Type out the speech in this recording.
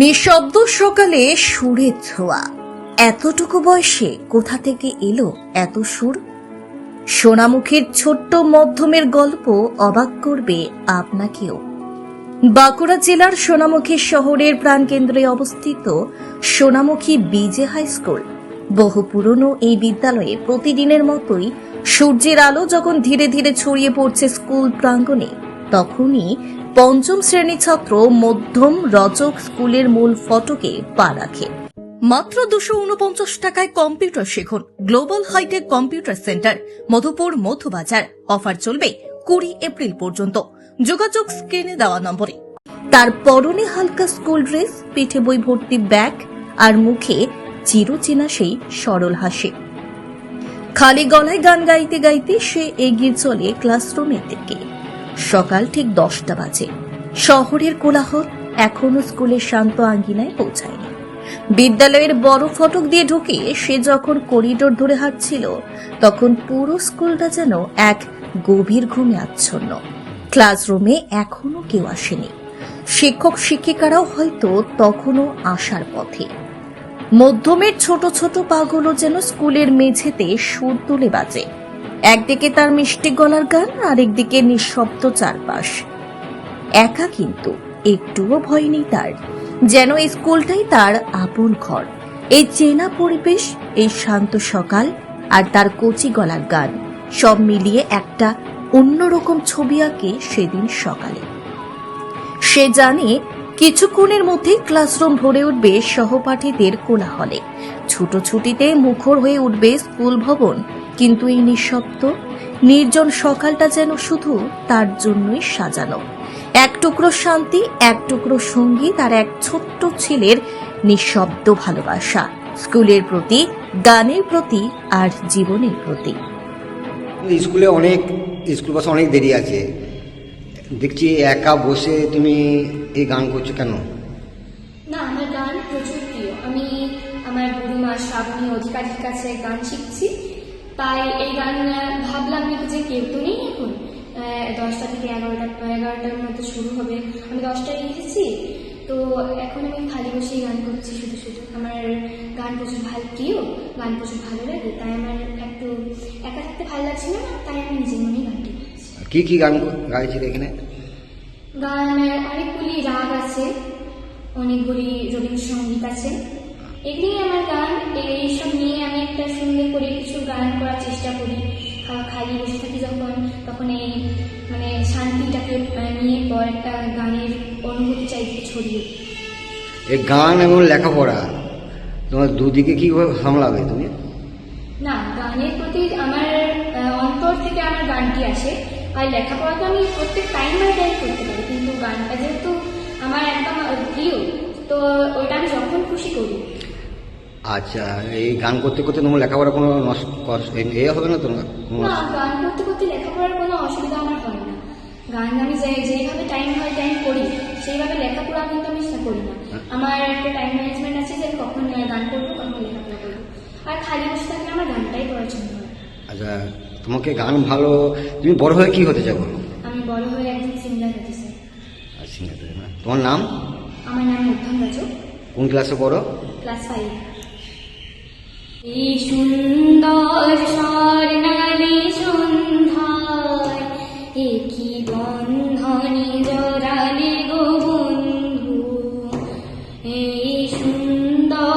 নিঃশব্দ সকালে সুরের ছোঁয়া। এতটুকু বয়সে কোথা থেকে এলো এত সুর? সোনামুখীর ছোট্ট মধ্যমের গল্প অবাক করবে আপনাকেও। বাঁকুড়া জেলার সোনামুখী শহরের প্রাণকেন্দ্রে অবস্থিত সোনামুখী বিজে হাই স্কুল। বহু পুরনো এই বিদ্যালয়ে প্রতিদিনের মতোই সূর্যের আলো যখন ধীরে ধীরে ছড়িয়ে পড়ছে স্কুল প্রাঙ্গণে, তখনই পঞ্চম শ্রেণি ছাত্র মধ্যম রজক স্কুলের মূল ফটকে পা রাখে। মাত্র দুশো উনপঞ্চাশ টাকায় কম্পিউটার শিখুন। Global hi-tech computer center, Madhupur Madhubazar. Offer চলবে কুড়ি এপ্রিল পর্যন্ত। যোগাযোগ স্ক্রিনে দেওয়া নম্বরে। তার পরনে হালকা স্কুল ড্রেস, পিঠে বই ভর্তি ব্যাগ আর মুখে চিরচেনা সেই সরল হাসি। খালি গলায় গান গাইতে গাইতে সে এগিয়ে চলে ক্লাসরুমের দিকে। সকাল ঠিক দশটা বাজে। শহরের কোলাহল এখনও স্কুলের শান্ত আঙ্গিনায় পৌঁছায়নি। বিদ্যালয়ের বড় ফটক দিয়ে ঢুকে সে যখন করিডোর ধরে হাঁটছিল, তখন পুরো স্কুলটা যেন এক গভীর ঘুমে আচ্ছন্ন। ক্লাসরুমে এখনও কেউ আসেনি। শিক্ষক শিক্ষিকারাও হয়তো তখনও আসার পথে। মধ্যমের ছোট ছোট পাগুলো যেন স্কুলের মেঝেতে সুর তুলে বাজে। একদিকে তার মিষ্টি গলার গান, আরেকদিকে নিঃশব্দ চারপাশ। একা কিন্তু একটুও ভয় নেই তার, যেন এই স্কুলটাই তার আপন ঘর। এই চেনা পরিবেশ, এই শান্ত সকাল আর তার কচি গলার গান, সব মিলিয়ে একটা অন্যরকম ছবি আঁকে সেদিন সকালে। সে জানে কিছুক্ষণের মধ্যেই ক্লাসরুম ভরে উঠবে সহপাঠীদের কোলাহলে। ছুটোছুটিতে মুখর হয়ে উঠবে স্কুল ভবন কিন্তু এই নিঃশব্দ নির্জন সকালটা যেন শুধু তার জন্যই সাজানো। এক টুকরো শান্তি এক টুকরো সংগীত আর এক ছোট্ট ছেলের নিঃশব্দ ভালোবাসা স্কুলের প্রতি গানের প্রতি আর জীবনের প্রতি। স্কুলে অনেক স্কুল বাসে অনেক দেরি আছে। দেখছি একা বসে তুমি এই গান করছ কেন? না আমার গান প্রচুর প্রিয়। আমি আমার গুরুমা শ্রাবণী অধিকারীর কাছে গান শিখছি। তাই এই গান ভাবলাম নাকি যে কেউ তো নেই এখন। দশটা থেকে এগারোটা এগারোটার মধ্যে শুরু হবে। আমি দশটায় লিখেছি তো এখন আমি খালি বসেই গান করছি শুধু শুধু। আমার গান প্রচুর ভালো প্রিয় গান প্রচুর ভালো লাগে তাই আমার একটু একা থাকতে ভালো লাগছিল না তাই আমি নিজের মনেই গানটি কি কি গান গাইছিলে এখানে? গান অনেকগুলি রাগ আছে অনেকগুলি রবীন্দ্রসঙ্গীত আছে। এগুলি আমার গান। এইসব নিয়ে আমি একটা সুন্দর করে কিছু গান করার চেষ্টা করি। খালি বসে থাকি যখন তখন এই মানে শান্তিটাকে নিয়ে পর একটা গানের অনুভূতি চাইতে ছড়িয়ে। এই গান এবং লেখাপড়া তোমার দুদিকে কীভাবে সামলাবে তুমি? না গানের প্রতি আমার অন্তর থেকে আমার গানটি আসে। আর লেখাপড়া তো আমি প্রত্যেক টাইম বাই টাইম করতে পারি কিন্তু গানটা যেহেতু আমার একদম প্রিয় তো ওইটা আমি যখন খুশি করি। আচ্ছা এই গান করতে করতে তোমার লেখাপড়া কোনো এ হবে না তোমার না গান করতে করতে লেখাপড়ার কোনো অসুবিধা আমার হয় না। গান আমি যেভাবে টাইম হয় টাইম করি সেইভাবে লেখাপড়া কিন্তু আমি করি না। আমার একটা টাইম ম্যানেজমেন্ট আছে যে কখন গান করব কখন লেখাপড়া করব। আর খালি বসে থাকলে আমার গানটাই পছন্দ হয়। আচ্ছা তোমাকে গান ভালো তুমি বড় হয়ে কি হতে চাও আমি বড় হয়ে একজন সিঙ্গার হতে চাই। আর singer না তোমার নাম? আমার নাম মধ্যম রাজক কোন ক্লাসে পড়ো? ক্লাস ফাইভ এই সুন্দর স্বর্ণালী সন্ধ্যায় বন্ধু? এই সুন্দর